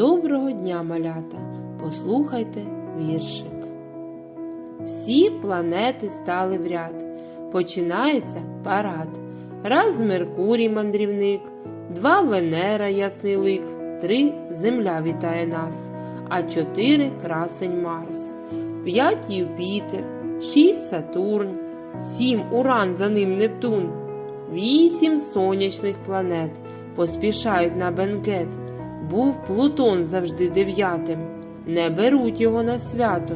Доброго дня, малята! Послухайте віршик. Всі планети стали в ряд. Починається парад. Раз Меркурій мандрівник, два Венера ясний лик, три Земля вітає нас, а чотири красень Марс, п'ять Юпітер, шість Сатурн, сім Уран за ним Нептун, вісім сонячних планет поспішають на бенкет. Був Плутон завжди дев'ятим, не беруть його на свято.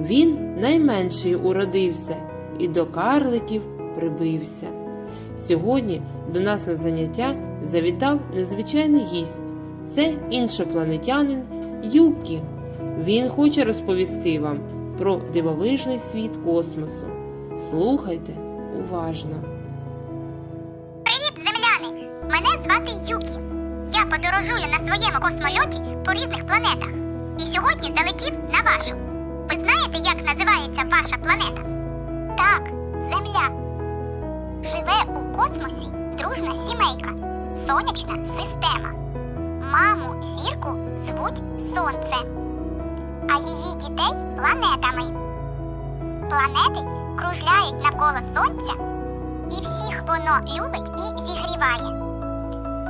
Він найменший уродився і до карликів прибився. Сьогодні до нас на заняття завітав незвичайний гість. Це іншопланетянин Юкі. Він хоче розповісти вам про дивовижний світ космосу. Слухайте уважно. Привіт, земляни! Мене звати Юкі. Я подорожую на своєму космольоті по різних планетах. І сьогодні залетів на вашу. Ви знаєте, як називається ваша планета? Так, Земля. Живе у космосі дружна сімейка, сонячна система. Маму зірку звуть Сонце, а її дітей планетами. Планети кружляють навколо Сонця і всіх воно любить і зігріває.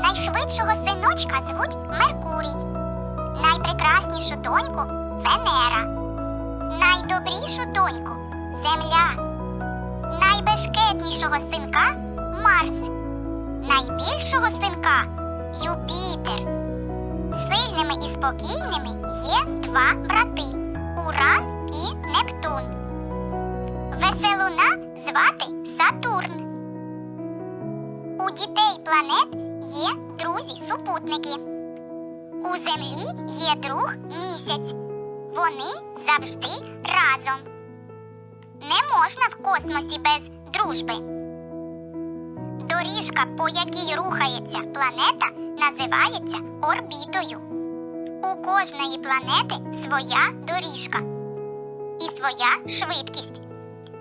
Найшвидшого синочка звуть Меркурій, найпрекраснішу доньку Венера, найдобрішу доньку Земля, найбешкетнішого синка Марс, найбільшого синка Юпітер. Сильними і спокійними є два брати Уран і Нептун. Веселуна звати Сатурн. У дітей планет є друзі-супутники. У Землі є друг місяць. Вони завжди разом. Не можна в космосі без дружби. Доріжка, по якій рухається планета, називається орбітою. У кожної планети своя доріжка і своя швидкість.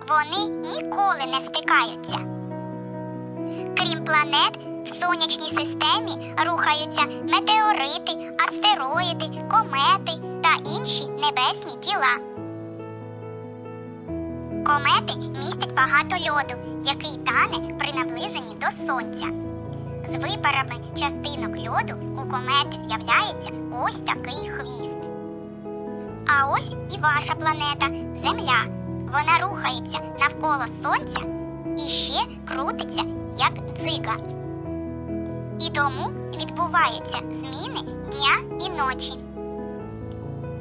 Вони ніколи не стикаються. Крім планет, в сонячній системі рухаються метеорити, астероїди, комети та інші небесні тіла. Комети містять багато льоду, який тане при наближенні до сонця. З випарами частинок льоду у комети з'являється ось такий хвіст. А ось і ваша планета Земля. Вона рухається навколо сонця і ще крутиться, як дзига. І тому відбуваються зміни дня і ночі.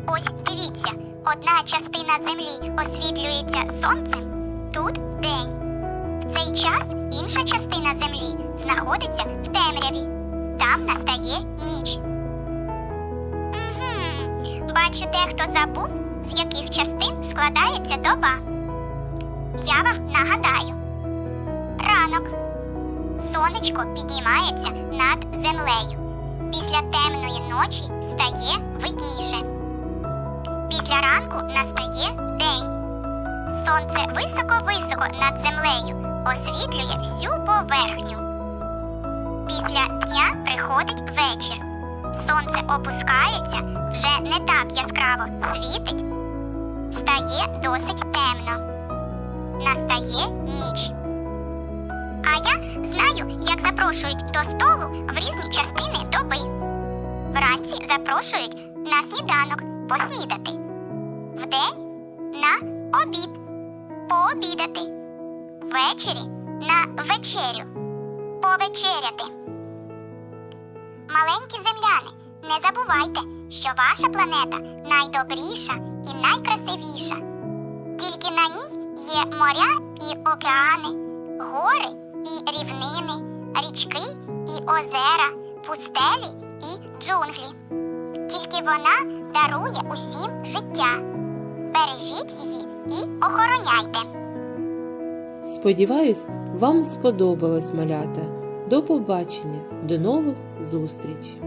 Ось дивіться, одна частина землі освітлюється сонцем, тут день. В цей час інша частина землі знаходиться в темряві. Там настає ніч. Угу. Бачу, дехто забув, з яких частин складається доба. Я вам нагадаю. Ранок. Сонечко піднімається над землею. Після темної ночі стає видніше. Після ранку настає день. Сонце високо-високо над землею освітлює всю поверхню. Після дня приходить вечір. Сонце опускається, вже не так яскраво світить, стає досить темно. Настає ніч. А я знаю, запрошують до столу в різні частини доби. Вранці запрошують на сніданок поснідати. Вдень на обід пообідати. Ввечері на вечерю повечеряти. Маленькі земляни, не забувайте, що ваша планета найдобріша і найкрасивіша. Тільки на ній є моря і океани, гори і рівнини, річки і озера, пустелі і джунглі. Тільки вона дарує усім життя. Бережіть її і охороняйте. Сподіваюсь, вам сподобалось малята. До побачення, до нових зустріч!